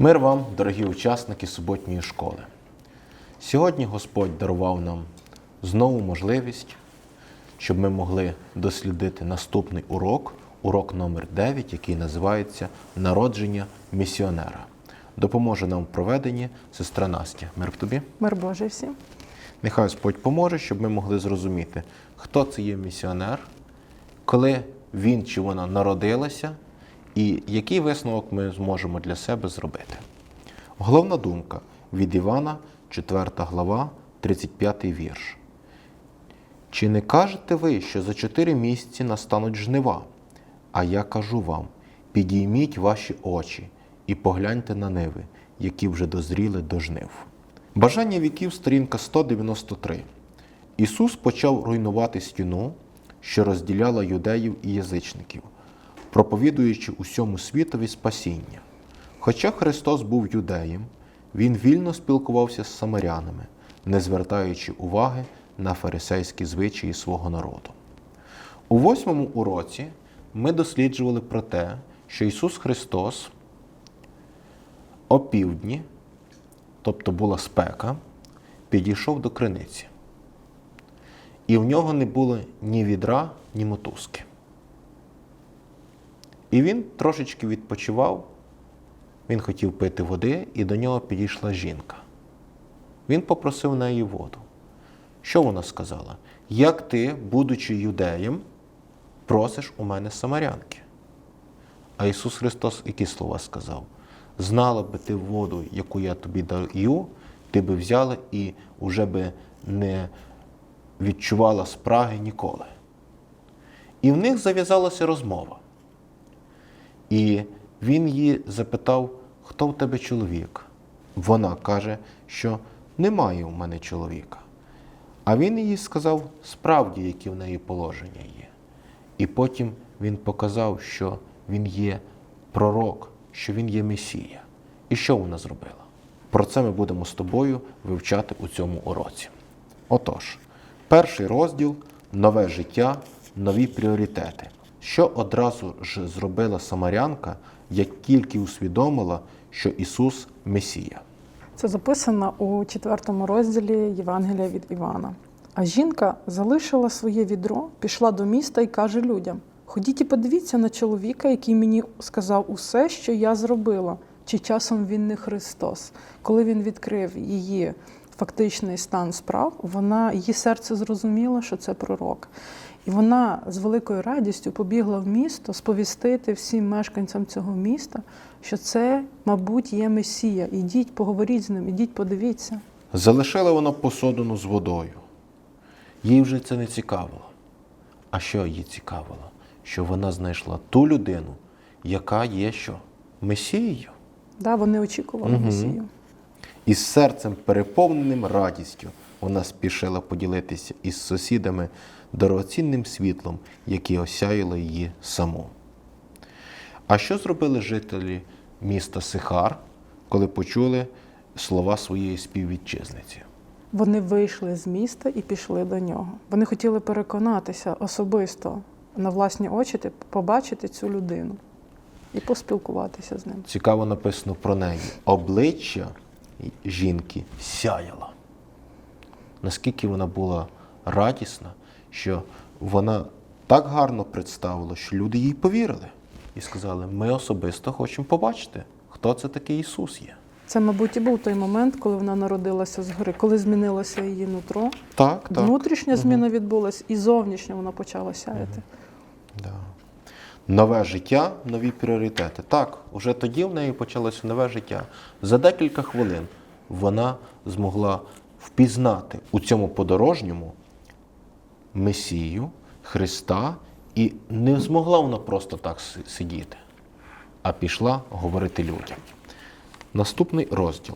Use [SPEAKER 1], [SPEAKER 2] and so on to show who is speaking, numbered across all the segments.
[SPEAKER 1] Мир вам, дорогі учасники суботньої школи. Сьогодні Господь дарував нам знову можливість, щоб ми могли дослідити наступний урок, урок номер 9, який називається Народження місіонера. Допоможе нам в проведенні сестра Настя. Мир тобі.
[SPEAKER 2] Мир Божий всім.
[SPEAKER 1] Нехай Господь поможе, щоб ми могли зрозуміти, хто це є місіонер, коли він чи вона народилася, і який висновок ми зможемо для себе зробити. Головна думка від Івана, 4 глава, 35 вірш. Чи не кажете ви, що за чотири місяці настануть жнива? А я кажу вам: підійміть ваші очі і погляньте на ниви, які вже дозріли до жнив. Бажання віків, сторінка 193. Ісус почав руйнувати стіну, що розділяла юдеїв і язичників, проповідуючи усьому світові спасіння. Хоча Христос був юдеєм, Він вільно спілкувався з самарянами, не звертаючи уваги на фарисейські звичаї свого народу. У восьмому уроці ми досліджували про те, що Ісус Христос опівдні, тобто була спека, підійшов до криниці. І в нього не було ні відра, ні мотузки. І він трошечки відпочивав, він хотів пити води, і до нього підійшла жінка. Він попросив неї воду. Що вона сказала? Як ти, будучи юдеєм, просиш у мене самарянки? А Ісус Христос які слова сказав? Знала би ти воду, яку я тобі даю, ти би взяла і вже би не відчувала спраги ніколи. І в них зав'язалася розмова. І він її запитав, хто в тебе чоловік? Вона каже, що немає у мене чоловіка. А він їй сказав справді, які в неї положення є. І потім він показав, що він є пророк, що він є Месія. І що вона зробила? Про це ми будемо з тобою вивчати у цьому уроці. Отож, перший розділ нове життя, нові пріоритети. Що одразу ж зробила Самарянка, як тільки усвідомила, що Ісус Месія?
[SPEAKER 2] Це записано у четвертому розділі Євангелія від Івана. А жінка залишила своє відро, пішла до міста і каже людям: Ходіть і подивіться на чоловіка, який мені сказав усе, що я зробила. Чи часом він не Христос? Коли він відкрив її фактичний стан справ, вона її серце зрозуміло, що це пророк. І вона з великою радістю побігла в місто сповістити всім мешканцям цього міста, що це, мабуть, є Месія. Ідіть, поговоріть з ним, ідіть, подивіться.
[SPEAKER 1] Залишила вона посудину з водою. Їй вже це не цікавило. А що її цікавило? Що вона знайшла ту людину, яка є що? Месією.
[SPEAKER 2] Да, вони очікували
[SPEAKER 1] Мгм.
[SPEAKER 2] Месію.
[SPEAKER 1] І з серцем переповненим радістю вона спішила поділитися із сусідами дорогоцінним світлом, яке осяяло її саму. А що зробили жителі міста Сихар, коли почули слова своєї співвітчизниці?
[SPEAKER 2] Вони вийшли з міста і пішли до нього. Вони хотіли переконатися особисто на власні очі, ти- побачити цю людину і поспілкуватися з ним.
[SPEAKER 1] Цікаво написано про неї. Обличчя жінки сяяло. Наскільки вона була радісна, що вона так гарно представила, що люди їй повірили і сказали: ми особисто хочемо побачити, хто це такий Ісус є.
[SPEAKER 2] Це, мабуть, і був той момент, коли вона народилася згори, коли змінилося її нутро.
[SPEAKER 1] Так, так.
[SPEAKER 2] Внутрішня зміна відбулась, і зовнішня вона почала сяяти.
[SPEAKER 1] Да. Нове життя, нові пріоритети. Так, уже тоді в неї почалося нове життя. За декілька хвилин вона змогла впізнати у цьому подорожньому Месію, Христа, і не змогла вона просто так сидіти, а пішла говорити людям. Наступний розділ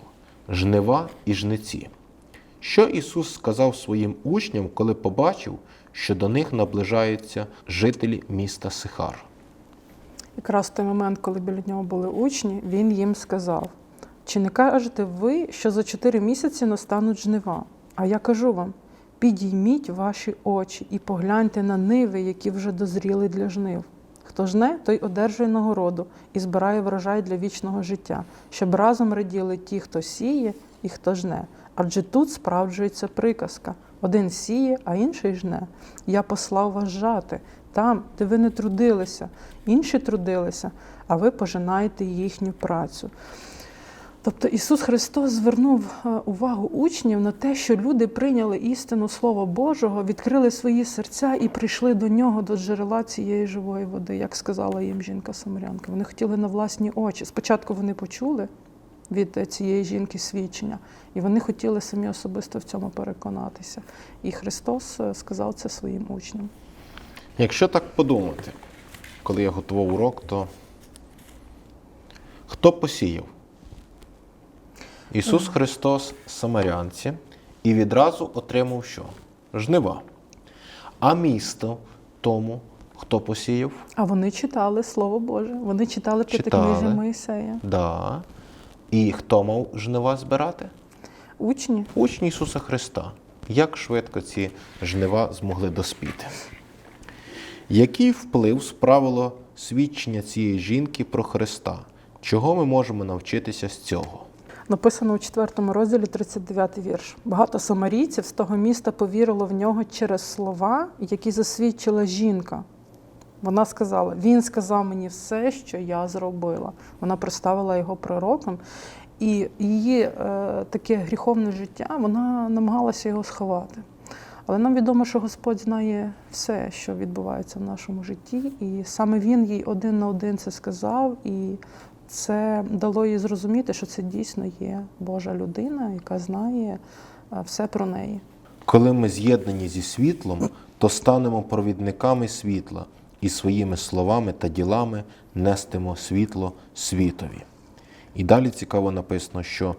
[SPEAKER 1] жнива і жниці. Що Ісус сказав своїм учням, коли побачив, що до них наближаються жителі міста Сихар?
[SPEAKER 2] Якраз в той момент, коли біля нього були учні, він їм сказав: чи не кажете ви, що за чотири місяці настануть жнива? А я кажу вам: підійміть ваші очі і погляньте на ниви, які вже дозріли для жнив. Хто жне, той одержує нагороду і збирає врожай для вічного життя, щоб разом раділи ті, хто сіє і хто жне. Адже тут справджується приказка: один сіє, а інший жне. Я послав вас жати там, де ви не трудилися, інші трудилися, а ви пожинаєте їхню працю. Тобто Ісус Христос звернув е, увагу учнів на те, що люди прийняли істину Слова Божого, відкрили свої серця і прийшли до нього, до джерела цієї живої води, як сказала їм жінка Самарянка. Вони хотіли на власні очі. Спочатку вони почули від е, цієї жінки свідчення, і вони хотіли самі особисто в цьому переконатися. І Христос е, сказав це своїм учням.
[SPEAKER 1] Якщо так подумати, коли я готував урок, то хто посіяв? Ісус Христос Самарянці і відразу отримав що? Жнива. А місто тому, хто посіяв?
[SPEAKER 2] А вони читали Слово Боже, вони читали п'ятикнижжя Моїсея.
[SPEAKER 1] Да. І хто мав жнива збирати?
[SPEAKER 2] Учні
[SPEAKER 1] Учні Ісуса Христа. Як швидко ці жнива змогли доспіти? Який вплив справило свідчення цієї жінки про Христа? Чого ми можемо навчитися з цього?
[SPEAKER 2] Написано у 4 розділі 39 вірш. Багато самарійців з того міста повірило в нього через слова, які засвідчила жінка. Вона сказала: Він сказав мені все, що я зробила. Вона представила його пророком, і її е, таке гріховне життя вона намагалася його сховати. Але нам відомо, що Господь знає все, що відбувається в нашому житті, і саме Він їй один на один це сказав, і це дало їй зрозуміти, що це дійсно є Божа людина, яка знає е, все про неї.
[SPEAKER 1] Коли ми з'єднані зі світлом, то станемо провідниками світла і своїми словами та ділами нестимо світло світові. І далі цікаво написано, що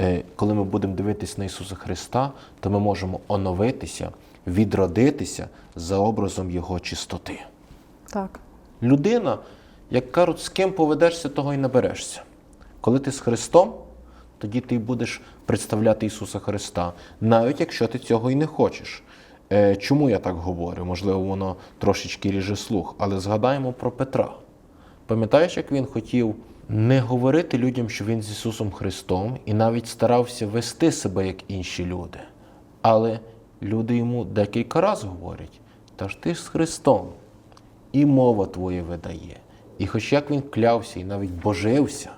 [SPEAKER 1] е, коли ми будемо дивитися на Ісуса Христа, то ми можемо оновитися, відродитися за образом Його чистоти.
[SPEAKER 2] Так.
[SPEAKER 1] Людина, як кажуть, з ким поведешся, того й наберешся. Коли ти з Христом, тоді ти будеш представляти Ісуса Христа, навіть якщо ти цього і не хочеш. Е, Чому я так говорю? Можливо, воно трошечки ріже слух, але згадаємо про Петра. Пам'ятаєш, як він хотів не говорити людям, що він з Ісусом Христом, і навіть старався вести себе як інші люди. Але люди йому декілька разів говорять: та ж ти ж з Христом, і мова твоя видає. І хоч як він клявся і навіть божився,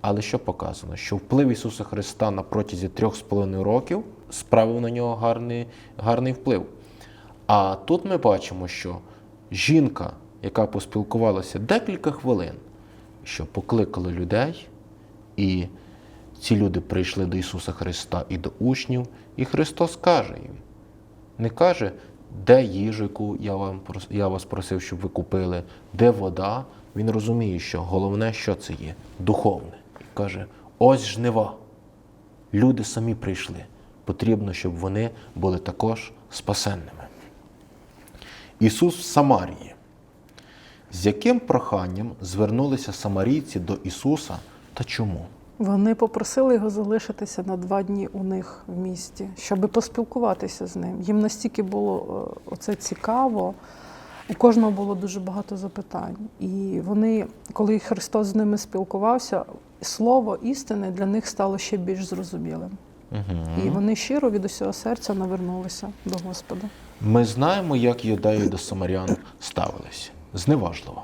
[SPEAKER 1] але що показано? Що вплив Ісуса Христа на протязі трьох з половиною років справив на нього гарний, гарний вплив. А тут ми бачимо, що жінка, яка поспілкувалася декілька хвилин, що покликали людей, і ці люди прийшли до Ісуса Христа і до учнів, і Христос каже їм, не каже, де їжу, я, вам, я вас просив, щоб ви купили, де вода. Він розуміє, що головне, що це є духовне. І каже: ось жнива. Люди самі прийшли. Потрібно, щоб вони були також спасенними. Ісус в Самарії. З яким проханням звернулися самарійці до Ісуса та чому?
[SPEAKER 2] Вони попросили його залишитися на два дні у них в місті, щоб поспілкуватися з ним. Їм настільки було е, оце цікаво, у кожного було дуже багато запитань. І вони, коли Христос з ними спілкувався, слово істини для них стало ще більш зрозумілим.
[SPEAKER 1] Угу.
[SPEAKER 2] І вони щиро від усього серця навернулися до Господа.
[SPEAKER 1] Ми знаємо, як юдеї до самарян ставились. Зневажливо.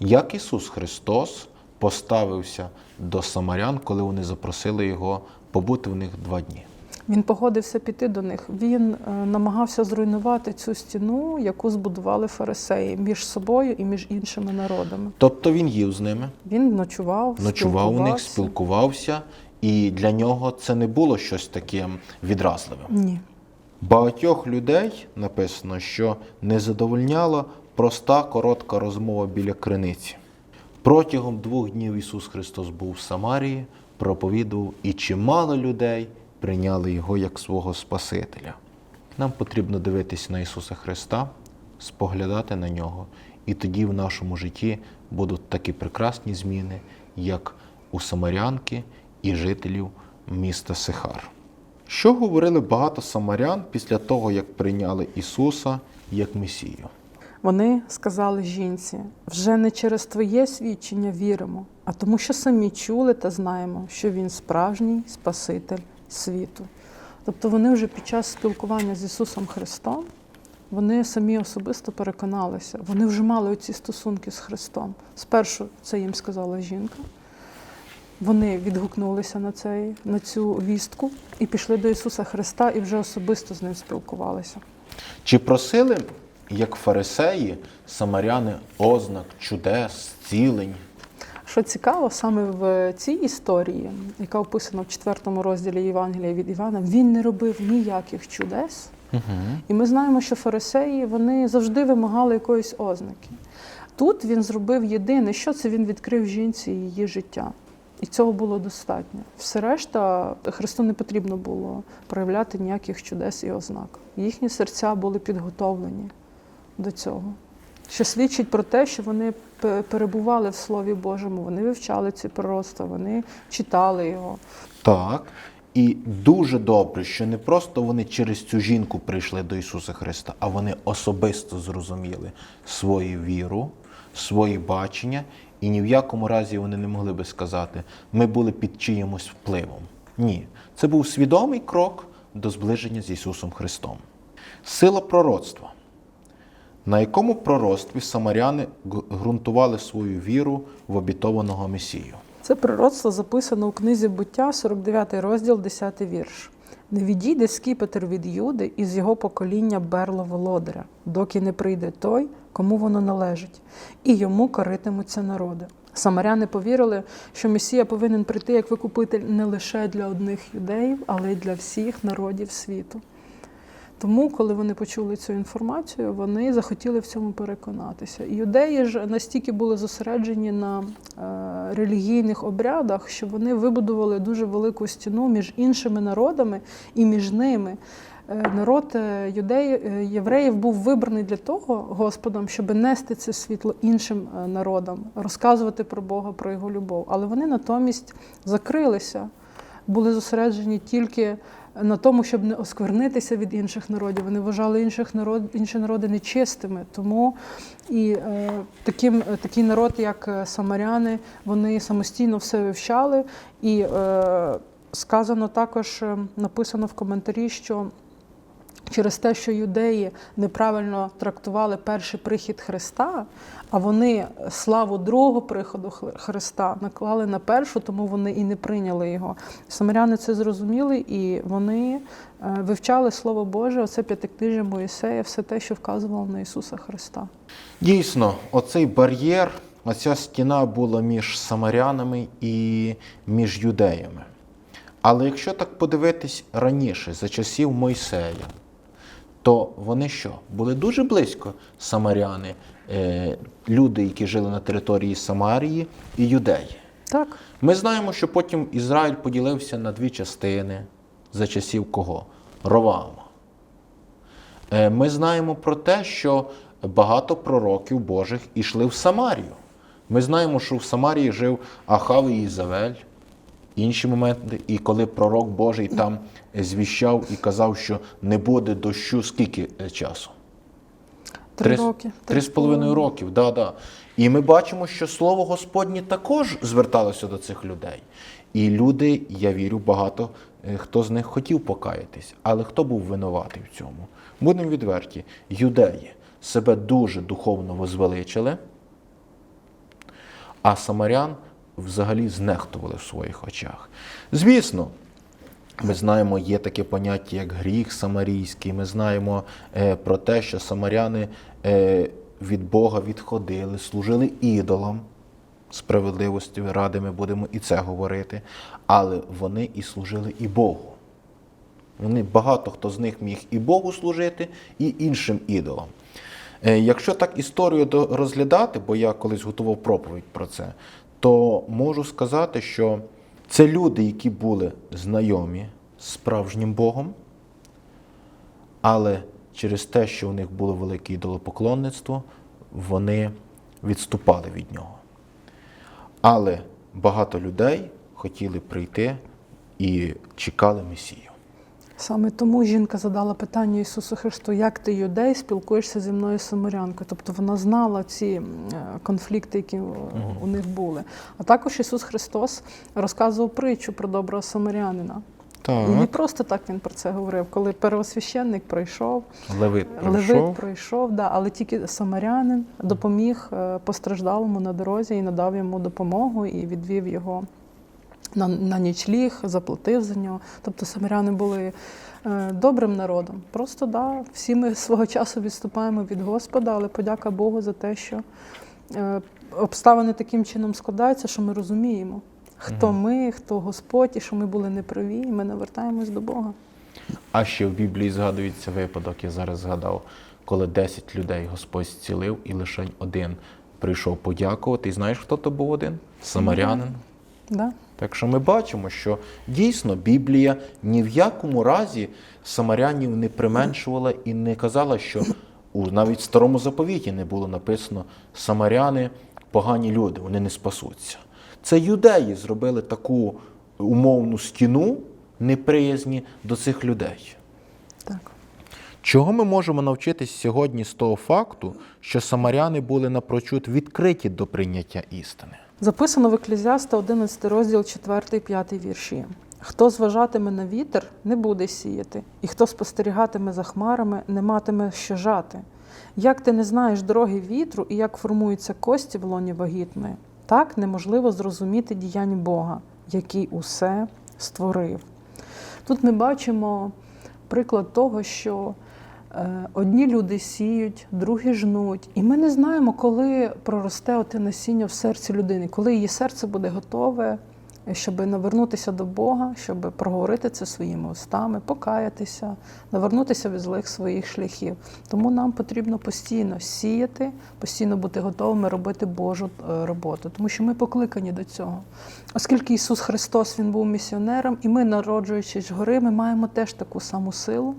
[SPEAKER 1] Як Ісус Христос поставився до самарян, коли вони запросили Його побути в них два дні?
[SPEAKER 2] Він погодився піти до них. Він е, намагався зруйнувати цю стіну, яку збудували фарисеї між собою і між іншими народами.
[SPEAKER 1] Тобто він їв з ними,
[SPEAKER 2] Він ночував,
[SPEAKER 1] ночував у них,
[SPEAKER 2] спілкувався.
[SPEAKER 1] спілкувався, і для нього це не було щось таке відразливе.
[SPEAKER 2] Ні.
[SPEAKER 1] Багатьох людей написано, що не задовольняла проста коротка розмова біля криниці. Протягом двох днів Ісус Христос був в Самарії, проповідував, і чимало людей прийняли Його як свого Спасителя. Нам потрібно дивитися на Ісуса Христа, споглядати на Нього, і тоді в нашому житті будуть такі прекрасні зміни, як у Самарянки і жителів міста Сихар. Що говорили багато самарян після того, як прийняли Ісуса як Месію?
[SPEAKER 2] Вони сказали жінці: вже не через твоє свідчення віримо, а тому, що самі чули та знаємо, що він справжній Спаситель світу. Тобто вони вже під час спілкування з Ісусом Христом вони самі особисто переконалися, вони вже мали оці стосунки з Христом. Спершу це їм сказала жінка. Вони відгукнулися на, цей, на цю вістку і пішли до Ісуса Христа і вже особисто з ним спілкувалися.
[SPEAKER 1] Чи просили, як фарисеї, самаряни ознак, чудес, зцілень?
[SPEAKER 2] Що цікаво, саме в цій історії, яка описана в четвертому розділі Євангелія від Івана, він не робив ніяких чудес.
[SPEAKER 1] Угу.
[SPEAKER 2] І ми знаємо, що фарисеї вони завжди вимагали якоїсь ознаки. Тут він зробив єдине, що це він відкрив жінці її життя. І цього було достатньо. Все решта Христу не потрібно було проявляти ніяких чудес і ознак. Їхні серця були підготовлені до цього. Що свідчить про те, що вони перебували в Слові Божому, вони вивчали ці пророцтва, вони читали його.
[SPEAKER 1] Так. І дуже добре, що не просто вони через цю жінку прийшли до Ісуса Христа, а вони особисто зрозуміли свою віру, свої бачення, і ні в якому разі вони не могли би сказати, ми були під чиїмось впливом. Ні, це був свідомий крок до зближення з Ісусом Христом. Сила пророцтва. На якому пророцтві самаряни ґрунтували свою віру в обітованого Месію?
[SPEAKER 2] Це пророцтво записано у книзі буття, 49 розділ, 10 вірш. Не відійде скіпетр від Юди і з його покоління берло володаря, доки не прийде той, кому воно належить, і йому коритимуться народи. Самаряни повірили, що Месія повинен прийти як викупитель не лише для одних юдеїв, але й для всіх народів світу. Тому, коли вони почули цю інформацію, вони захотіли в цьому переконатися. Юдеї ж настільки були зосереджені на е, релігійних обрядах, що вони вибудували дуже велику стіну між іншими народами і між ними. Е, Народ е, юдеїв, е, євреїв був вибраний для того Господом, щоб нести це світло іншим народам, розказувати про Бога, про його любов. Але вони натомість закрилися, були зосереджені тільки на тому, щоб не осквернитися від інших народів. Вони вважали інших народ, інші народи нечистими. Тому і е, таким, е, такий народ, як е, самаряни, вони самостійно все вивчали. І е, сказано також, е, написано в коментарі, що через те, що юдеї неправильно трактували перший прихід Христа, а вони славу другого приходу Христа наклали на першу, тому вони і не прийняли його. Самаряни це зрозуміли, і вони е, вивчали Слово Боже, оце п'ятикнижжя Моїсея, все те, що вказувало на Ісуса Христа.
[SPEAKER 1] Дійсно, оцей бар'єр, оця стіна була між самарянами і між юдеями. Але якщо так подивитись раніше, за часів Мойсея, то вони що? Були дуже близько самаряни, е, люди, які жили на території Самарії і юдеї.
[SPEAKER 2] Так,
[SPEAKER 1] Ми знаємо, що потім Ізраїль поділився на дві частини за часів кого? Ровама. Е, Ми знаємо про те, що багато пророків Божих ішли в Самарію. Ми знаємо, що в Самарії жив Ахав і Ізавель, інші моменти. І коли пророк Божий там звіщав і казав, що не буде дощу, скільки е, часу?
[SPEAKER 2] три роки.
[SPEAKER 1] Три з половиною років, да, да. І ми бачимо, що слово Господнє також зверталося до цих людей. І люди, я вірю, багато е, хто з них хотів покаятись, але хто був винуватий в цьому? Будемо відверті, юдеї себе дуже духовно возвеличили, а самарян взагалі знехтували в своїх очах. Звісно, ми знаємо, є таке поняття, як гріх самарійський. Ми знаємо е, про те, що самаряни е, від Бога відходили, служили ідолам. Справедливості ради ми будемо і це говорити. Але вони і служили і Богу. Вони багато хто з них міг і Богу служити, і іншим ідолам. Е, Якщо так історію розглядати, бо я колись готував проповідь про це, то можу сказати, що це люди, які були знайомі з справжнім Богом, але через те, що у них було велике ідолопоклонництво, вони відступали від нього. Але багато людей хотіли прийти і чекали Месію.
[SPEAKER 2] Саме тому жінка задала питання Ісусу Христу, як ти юдей спілкуєшся зі мною самарянкою. Тобто вона знала ці е, конфлікти, які у них були. А також Ісус Христос розказував притчу про доброго самарянина. І не просто так він про це говорив. Коли первосвященник прийшов,
[SPEAKER 1] Левит
[SPEAKER 2] Левит
[SPEAKER 1] прийшов.
[SPEAKER 2] прийшов, да, але тільки самарянин допоміг е, постраждалому на дорозі і надав йому допомогу і відвів його на, на нічліг, заплатив за нього. Тобто самаряни були е, добрим народом. Просто да, всі ми свого часу відступаємо від Господа, але подяка Богу за те, що е, обставини таким чином складаються, що ми розуміємо, хто
[SPEAKER 1] Мгм.
[SPEAKER 2] ми, хто Господь, і що ми були неправі, і ми навертаємось до Бога.
[SPEAKER 1] А ще в Біблії згадується випадок, я зараз згадав, коли 10 людей Господь зцілив, і лише один прийшов подякувати. І знаєш, хто то був один? Самарянин.
[SPEAKER 2] Да?
[SPEAKER 1] Так що ми бачимо, що дійсно Біблія ні в якому разі самарянів не применшувала і не казала, що у навіть в старому заповіті не було написано самаряни погані люди, вони не спасуться. Це юдеї зробили таку умовну стіну неприязні до цих людей.
[SPEAKER 2] Так.
[SPEAKER 1] Чого ми можемо навчитись сьогодні з того факту, що самаряни були напрочуд відкриті до прийняття істини?
[SPEAKER 2] Записано в Еклезіаста 11 розділ 4 5 вірші. Хто зважатиме на вітер, не буде сіяти, і хто спостерігатиме за хмарами, не матиме що жати. Як ти не знаєш дороги вітру і як формуються кості в лоні вагітної, так неможливо зрозуміти діянь Бога, який усе створив. Тут ми бачимо приклад того, що одні люди сіють, другі жнуть, і ми не знаємо, коли проросте оте насіння в серці людини, коли її серце буде готове, щоб навернутися до Бога, щоб проговорити це своїми устами, покаятися, навернутися від злих своїх шляхів. Тому нам потрібно постійно сіяти, постійно бути готовими робити Божу е, роботу, тому що ми покликані до цього. Оскільки Ісус Христос Він був місіонером, і ми, народжуючись гори, ми маємо теж таку саму силу,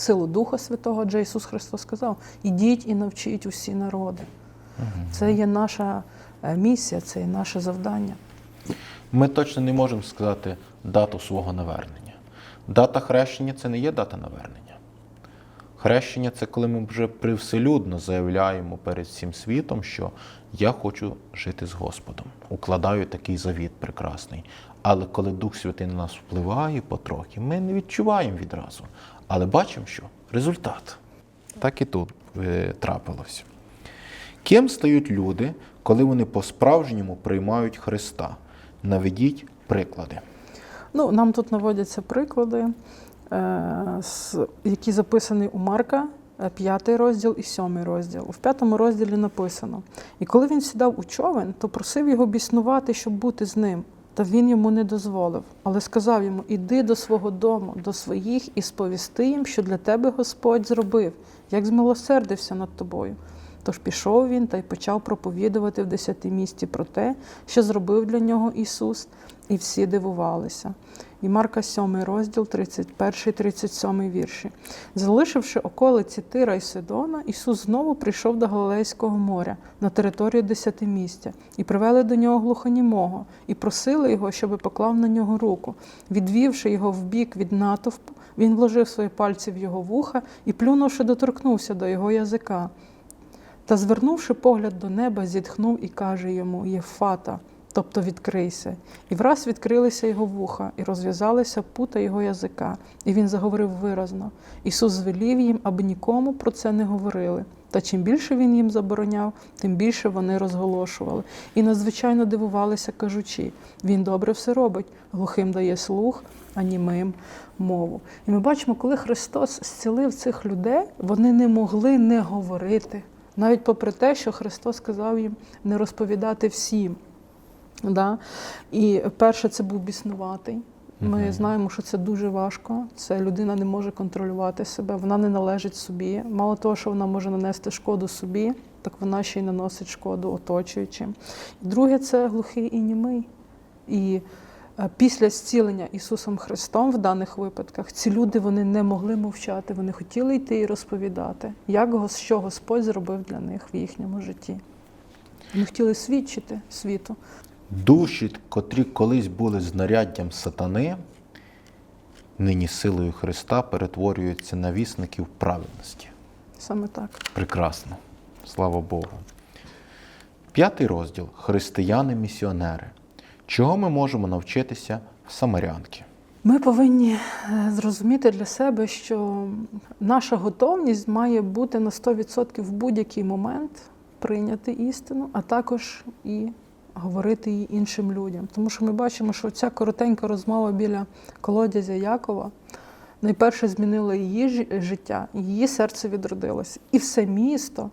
[SPEAKER 2] силу Духа Святого, адже Ісус Христос сказав: ідіть і навчіть усі народи. Це є наша е, місія, це є наше завдання.
[SPEAKER 1] Ми точно не можемо сказати дату свого навернення. Дата хрещення це не є дата навернення. Хрещення це коли ми вже привселюдно заявляємо перед всім світом, що я хочу жити з Господом. Укладаю такий завіт прекрасний. Але коли Дух Святий на нас впливає потрохи, ми не відчуваємо відразу. Але бачимо, що результат. Так і тут е, трапилось. Ким стають люди, коли вони по-справжньому приймають Христа? Наведіть приклади.
[SPEAKER 2] Ну, нам тут наводяться приклади, е, які записані у Марка, 5 розділ і 7 розділ. У п'ятому розділі написано: І коли він сідав у човен, то просив його біснувати, щоб бути з ним. Та він йому не дозволив, але сказав йому: Іди до свого дому, до своїх, і сповісти їм, що для тебе Господь зробив, як змилосердився над тобою. Тож пішов він та й почав проповідувати в десяти місті про те, що зробив для нього Ісус, і всі дивувалися. І Марка 7 розділ, 31-37 вірші. Залишивши околиці Тира і Сидона, Ісус знову прийшов до Галилейського моря на територію десятимістя, і привели до нього глухонімого, і просили його, щоби поклав на нього руку. Відвівши його вбік від натовпу, він вложив свої пальці в його вуха і, плюнувши, доторкнувся до його язика. Та, звернувши погляд до неба, зітхнув і каже йому Єфата, тобто відкрийся. І враз відкрилися його вуха, і розв'язалися пута його язика, і він заговорив виразно. Ісус звелів їм, аби нікому про це не говорили. Та чим більше він їм забороняв, тим більше вони розголошували. І надзвичайно дивувалися, кажучи, він добре все робить, глухим дає слух, а німим мову. І ми бачимо, коли Христос зцілив цих людей, вони не могли не говорити. Навіть попри те, що Христос сказав їм не розповідати всім. Да? І перше, це був біснуватий. Ми
[SPEAKER 1] Мгм.
[SPEAKER 2] знаємо, що це дуже важко. Це людина не може контролювати себе, вона не належить собі. Мало того, що вона може нанести шкоду собі, так вона ще й наносить шкоду оточуючим. Друге, це глухий і німий. І е, після зцілення Ісусом Христом в даних випадках ці люди вони не могли мовчати, вони хотіли йти і розповідати, як що Господь зробив для них в їхньому житті. Вони хотіли свідчити світу.
[SPEAKER 1] Душі, котрі колись були знаряддям сатани, нині силою Христа перетворюються на вісників праведності.
[SPEAKER 2] Саме так.
[SPEAKER 1] Прекрасно. Слава Богу. П'ятий розділ Християни-місіонери. Чого ми можемо навчитися в Самарянки?
[SPEAKER 2] Ми повинні е, зрозуміти для себе, що наша готовність має бути на 100% в будь-який момент прийняти істину, а також і говорити її іншим людям. Тому що ми бачимо, що ця коротенька розмова біля колодязя Якова найперше змінила її життя, її серце відродилося. І все місто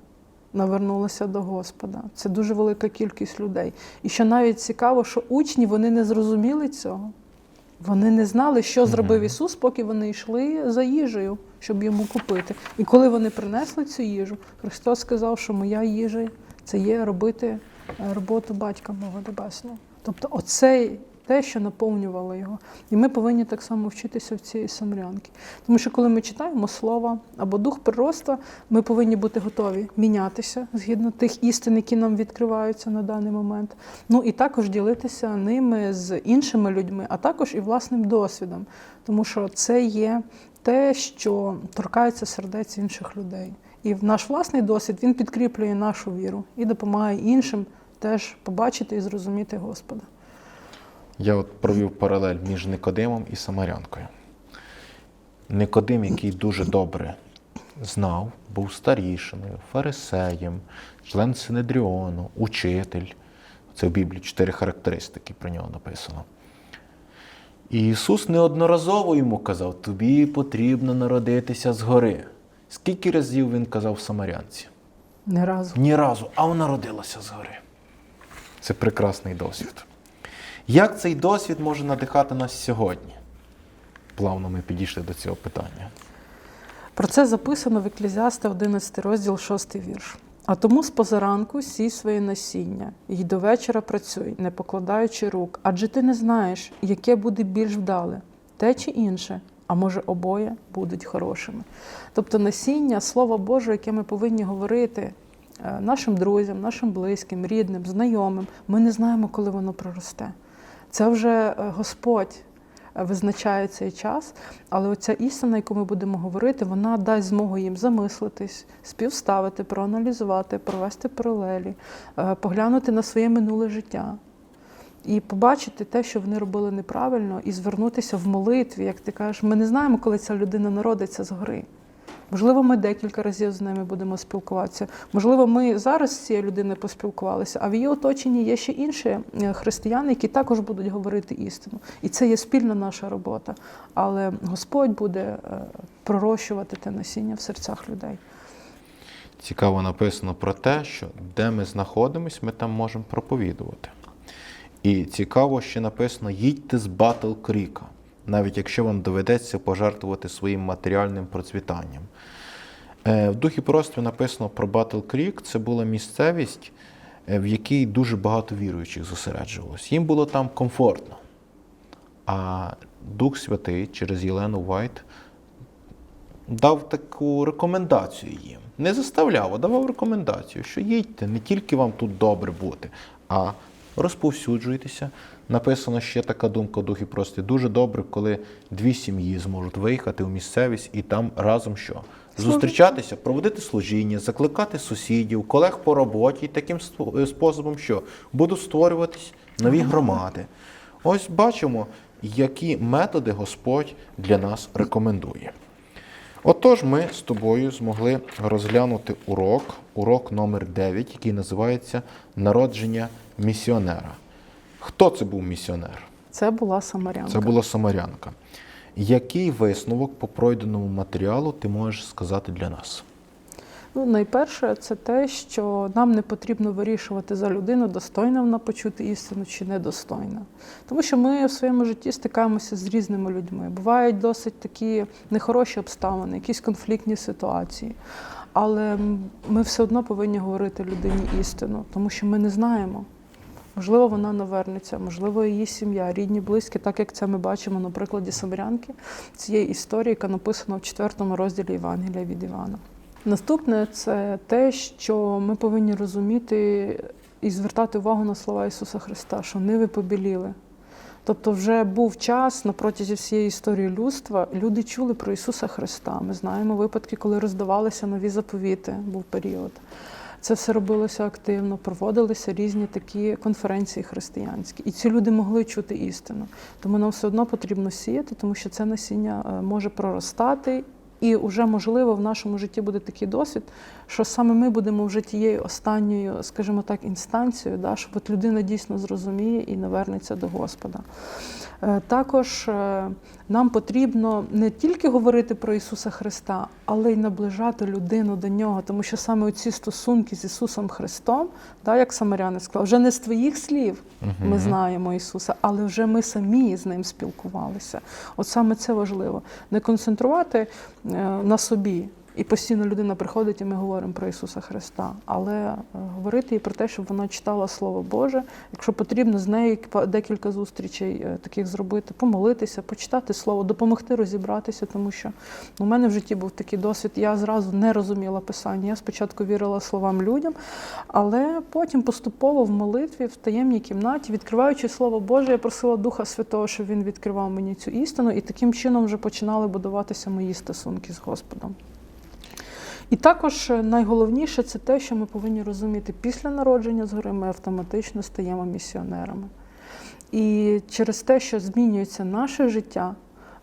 [SPEAKER 2] навернулося до Господа. Це дуже велика кількість людей. І що навіть цікаво, що учні вони не зрозуміли цього. Вони не знали, що зробив Ісус, поки вони йшли за їжею, щоб йому купити. І коли вони принесли цю їжу, Христос сказав, що моя їжа це є робити роботу батька мого небесного. Тобто, оце те, що наповнювало його. І ми повинні так само вчитися в цій самрянки. Тому що коли ми читаємо слова або дух пророцтва, ми повинні бути готові мінятися згідно тих істин, які нам відкриваються на даний момент. Ну і також ділитися ними з іншими людьми, а також і власним досвідом, тому що це є те, що торкається сердець інших людей. І наш власний досвід він підкріплює нашу віру і допомагає іншим теж побачити і зрозуміти Господа.
[SPEAKER 1] Я от провів паралель між Никодимом і Самарянкою. Никодим, який дуже добре знав, був старішиною, фарисеєм, член Синедріону, учитель. Це в Біблії чотири характеристики про нього написано. І Ісус неодноразово йому казав: тобі потрібно народитися згори. Скільки разів він казав самарянці?
[SPEAKER 2] Не разу.
[SPEAKER 1] Ні разу, а вона родилася згори. Це прекрасний досвід. Як цей досвід може надихати нас сьогодні? Плавно ми підійшли до цього питання.
[SPEAKER 2] Про це записано в Еклезіаста 11 розділ, 6 вірш. А тому з позаранку сій своє насіння, і до вечора працюй, не покладаючи рук, адже ти не знаєш, яке буде більш вдале, те чи інше, а може обоє будуть хорошими. Тобто насіння, Слово Боже, яке ми повинні говорити е, нашим друзям, нашим близьким, рідним, знайомим, ми не знаємо, коли воно проросте. Це вже е, Господь е, визначає цей час, але оця істина, яку ми будемо говорити, вона дасть змогу їм замислитись, співставити, проаналізувати, провести паралелі, поглянути на своє минуле життя. І побачити те, що вони робили неправильно, і звернутися в молитві, як ти кажеш, ми не знаємо, коли ця людина народиться згори. Можливо, ми декілька разів з ними будемо спілкуватися. Можливо, ми зараз з цією людиною поспілкувалися, а в її оточенні є ще інші е, християни, які також будуть говорити істину. І це є спільна наша робота. Але Господь буде е, пророщувати те насіння в серцях людей.
[SPEAKER 1] Цікаво написано про те, що де ми знаходимось, ми там можемо проповідувати. І цікаво, що написано: їдьте з Батл Кріка, навіть якщо вам доведеться пожертвувати своїм матеріальним процвітанням. Е, В духі пророцтва написано про Батл Крік. Це була місцевість, е, в якій дуже багато віруючих зосереджувалось. Їм було там комфортно. А Дух Святий через Єлену Вайт дав таку рекомендацію їм. Не заставляв, а давав рекомендацію, що їдьте, не тільки вам тут добре бути, а розповсюджуйтеся. Написано ще така думка в духі прості. Дуже добре, коли дві сім'ї зможуть виїхати в місцевість і там разом що? Зустрічатися, проводити служіння, закликати сусідів, колег по роботі, і таким е, способом, що будуть створюватись нові громади. Ось бачимо, які методи Господь для нас рекомендує. Отож, ми з тобою змогли розглянути урок, урок номер 9, який називається Народження місіонера. Хто це був місіонер?
[SPEAKER 2] Це була Самарянка.
[SPEAKER 1] Це була Самарянка. Який висновок по пройденому матеріалу ти можеш сказати для нас?
[SPEAKER 2] Ну, найперше, це те, що нам не потрібно вирішувати за людину, достойна вона почути істину чи недостойна. Тому що ми в своєму житті стикаємося з різними людьми. Бувають досить такі нехороші обставини, якісь конфліктні ситуації. Але ми все одно повинні говорити людині істину, тому що ми не знаємо. Можливо, вона навернеться, можливо, її сім'я, рідні, близькі, так як це ми бачимо на прикладі Самарянки, цієї історії, яка написана в четвертому розділі Євангелія від Івана. Наступне це те, що ми повинні розуміти і звертати увагу на слова Ісуса Христа, що ниви побіліли. Тобто, вже був час на протязі всієї історії людства. Люди чули про Ісуса Христа. Ми знаємо випадки, коли роздавалися нові заповіти, був період. Це все робилося активно, проводилися різні такі конференції християнські. І ці люди могли чути істину. Тому нам все одно потрібно сіяти, тому що це насіння е, може проростати. І вже можливо в нашому житті буде такий досвід, що саме ми будемо вже тією останньою, скажімо так, інстанцією, да, щоб от людина дійсно зрозуміє і навернеться до Господа. Е, Також е, нам потрібно не тільки говорити про Ісуса Христа, але й наближати людину до Нього, тому що саме ці стосунки з Ісусом Христом, да, як Самаряни сказали, вже не з твоїх слів ми знаємо Ісуса, але вже ми самі з ним спілкувалися. От саме це важливо. Не концентрувати на собі. І постійно людина приходить, і ми говоримо про Ісуса Христа, але е, говорити їй про те, щоб вона читала Слово Боже. Якщо потрібно, з нею декілька зустрічей е, таких зробити, помолитися, почитати слово, допомогти розібратися, тому що у мене в житті був такий досвід. Я зразу не розуміла писання. Я спочатку вірила словам людям, але потім поступово в молитві, в таємній кімнаті, відкриваючи Слово Боже, я просила Духа Святого, щоб він відкривав мені цю істину, і таким чином вже починали будуватися мої стосунки з Господом. І також е, найголовніше це те, що ми повинні розуміти, після народження згори ми автоматично стаємо місіонерами. І через те, що змінюється наше життя,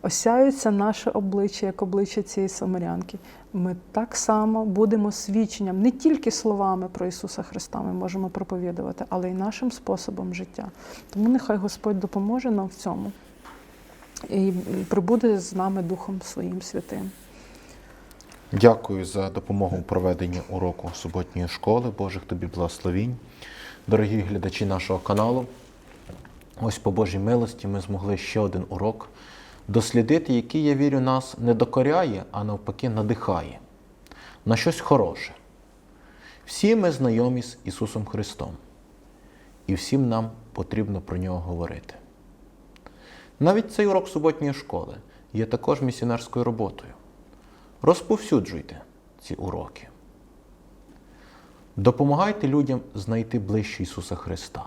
[SPEAKER 2] осяються наше обличчя, як обличчя цієї самарянки, ми так само будемо свідченням не тільки словами про Ісуса Христа ми можемо проповідувати, але й нашим способом життя. Тому нехай Господь допоможе нам в цьому і прибуде з нами Духом Своїм святим.
[SPEAKER 1] Дякую за допомогу у проведенні уроку суботньої школи. Божих тобі благословінь. Дорогі глядачі нашого каналу. Ось по Божій милості ми змогли ще один урок дослідити, який, я вірю, нас не докоряє, а навпаки надихає на щось хороше. Всі ми знайомі з Ісусом Христом, і всім нам потрібно про нього говорити. Навіть цей урок суботньої школи є також місіонерською роботою. Розповсюджуйте ці уроки. Допомагайте людям знайти ближче Ісуса Христа.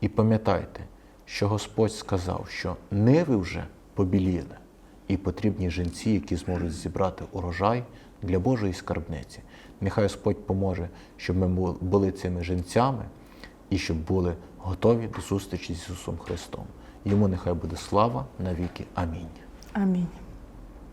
[SPEAKER 1] І пам'ятайте, що Господь сказав, що ниви вже побіліли, і потрібні жінці, які зможуть зібрати урожай для Божої скарбниці. Нехай Господь поможе, щоб ми були цими жінцями і щоб були готові до зустрічі з Ісусом Христом. Йому нехай буде слава навіки. Амінь.
[SPEAKER 2] Амінь.